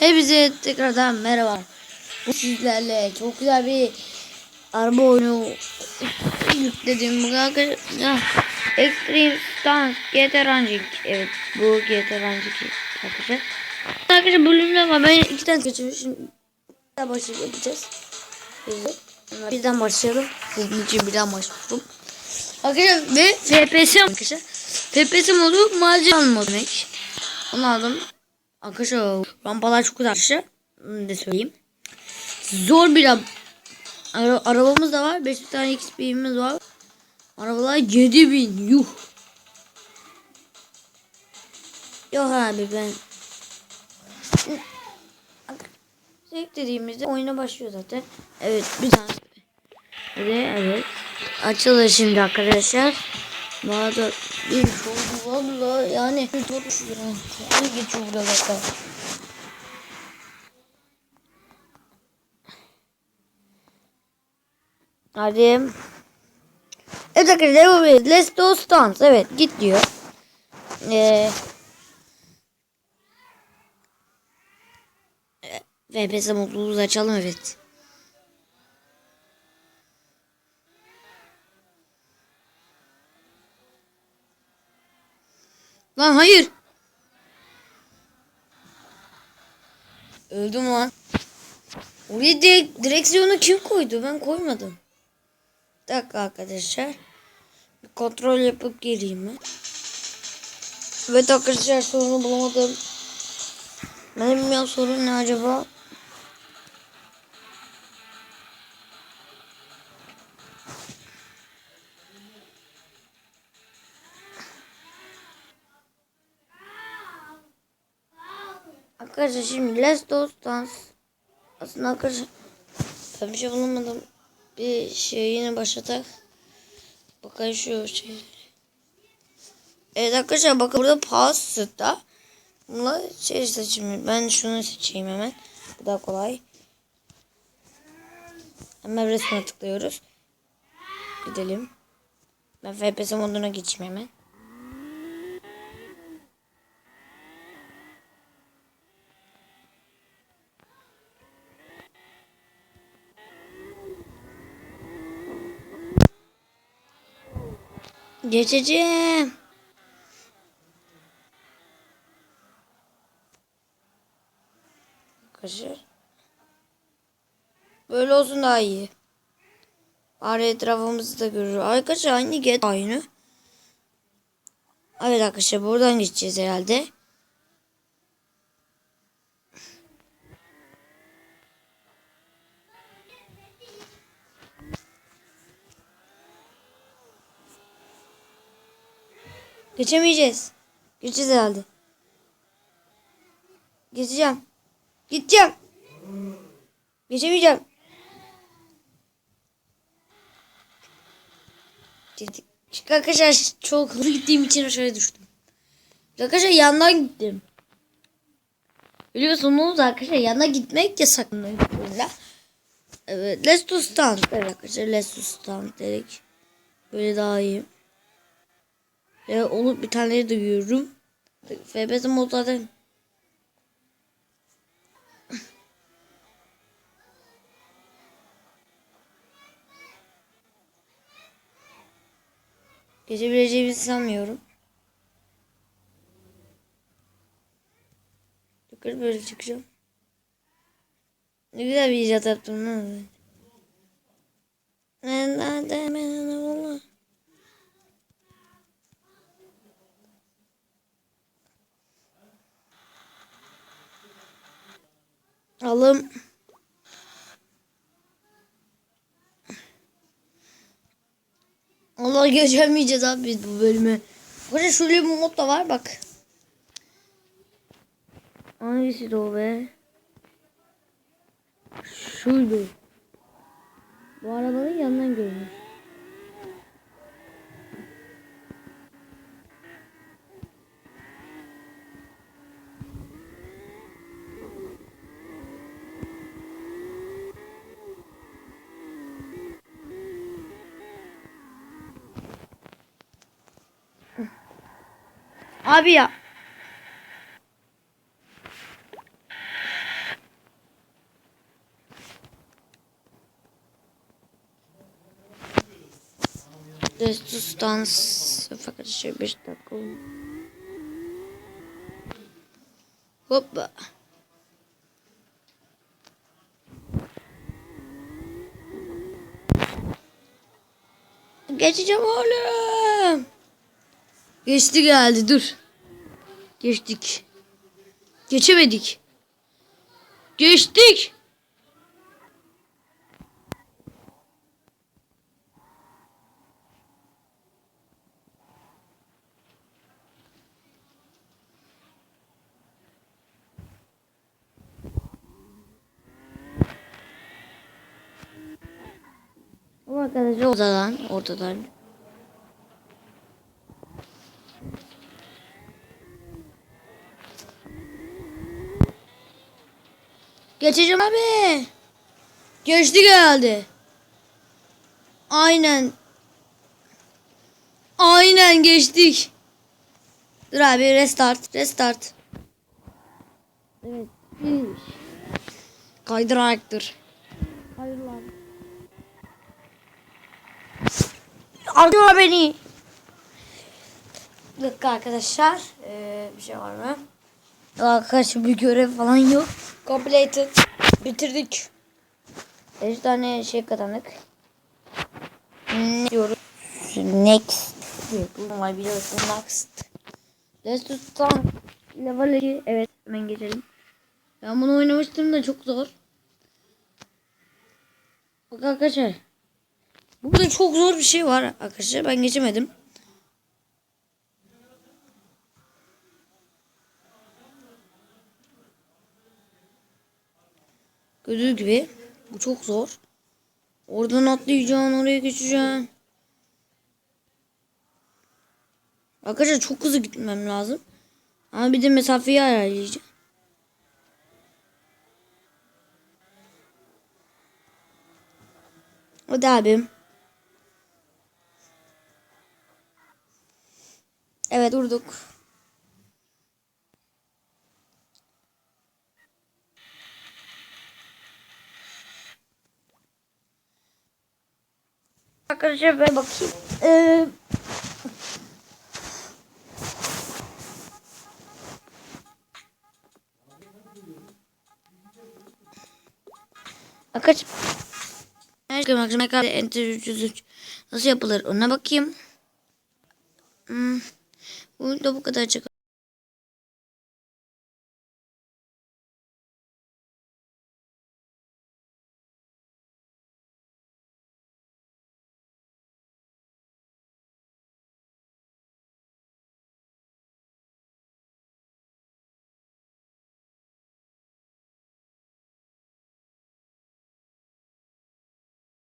Hepinize tekrardan merhaba. Bu sizlerle çok güzel bir araba oyunu yükledim. Extreme Stance GT Ranging. Evet bu GT Ranging arkadaşlar. Arkadaşlar bölümler var. Ben iki tane. Şimdi bir başlayıp yapacağız. Birden başlayalım. Sizin için birden başlıyorum. Arkadaşlar ve FPS arkadaşlar. FPS modu macera modu demek. Onu aldım. Arkadaşlar rampalar çok. Bunu da söyleyeyim. Zor bir ara- ara- arabamız da var. 5 tane XP'miz var. Arabalar 7000 yuh. Yok abi ben Zevk dediğimizde oyuna başlıyor zaten. Evet bir tane. Ve evet. Açılır şimdi arkadaşlar. Da bir çok valla yani bir top şuraya. Yani geçiyor burada bakalım. Hadi. Evet arkadaşlar edelim. Let's do stance. Evet git diyor. Ee, VPS mutluluğu açalım evet. Lan hayır. Öldüm lan. Oraya direkt, direksiyonu kim koydu? Ben koymadım. Bir dakika arkadaşlar. Bir kontrol yapıp geleyim mi? Evet arkadaşlar sorunu bulamadım. Ben bilmiyorum sorun ne acaba? Arkadaşlar şimdi Let's Do Dance. Aslında arkadaşlar ben bir şey bulamadım. Bir şey yine başlatak. Bakın şu şey. Evet arkadaşlar bakın burada Pulse'da. Bunlar şey seçimi. Ben şunu seçeyim hemen. Bu daha kolay. Hemen resme tıklıyoruz. Gidelim. Ben FPS moduna geçeyim hemen. Geçeceğim. Arkadaşlar. Böyle olsun daha iyi. Bari etrafımızı da görür. Arkadaşlar aynı get aynı. Evet arkadaşlar buradan geçeceğiz herhalde. Geçemeyeceğiz. Geçeceğiz herhalde. Geçeceğim. Gideceğim. Geçemeyeceğim. Dedik. Arkadaşlar çok hızlı gittiğim için aşağıya düştüm. Arkadaşlar yandan gittim. Biliyorsunuz arkadaşlar yandan gitmek yasak. Evet, let's do stand. Evet arkadaşlar let's do stand dedik. Böyle daha iyi. Ve onu bir tane duyuyorum. FPS mod zaten Geçebileceğimizi sanmıyorum. Yukarı böyle çıkacağım. Ne güzel bir icat yaptım lan. Ben Allah. Alım. Allah geçemeyeceğiz abi biz bu bölümü. Burada şöyle bir mod da var bak. Hangisi de o be? Şuydu. Bu arabanın yanından görünüyor. Abi ya. Destus. Fakat şey 5 dakika Hoppa. Geçeceğim oğlum. Geçti geldi dur. Geçtik. Geçemedik. Geçtik. Ama arkadaşlar ortadan, ortadan. Geçeceğim abi. Geçti geldi. Aynen. Aynen geçtik. Dur abi restart, restart. Evet. Kaydıraktır. Hayır lan. Alıyor beni. Dakika arkadaşlar. Ee, bir şey var mı? Arkadaşlar bir görev falan yok. Completed. Bitirdik. 5 tane şey kazandık. Ne diyoruz? Next. Evet, bu normal biliyorsun. Next. Let's do start. Level 2. Evet hemen geçelim. Ben bunu oynamıştım da çok zor. Bak arkadaşlar. Burada çok zor bir şey var arkadaşlar. Ben geçemedim. Gördüğünüz gibi bu çok zor. Oradan atlayacaksın, oraya geçeceksin. Arkadaşlar çok hızlı gitmem lazım. Ama bir de mesafeyi ayarlayacağım. Hadi abim. Evet durduk. Arkadaşlar ben bakayım. Ee, Arkadaşlar enter 303 nasıl yapılır ona bakayım. Hmm. Bu da bu kadar çık.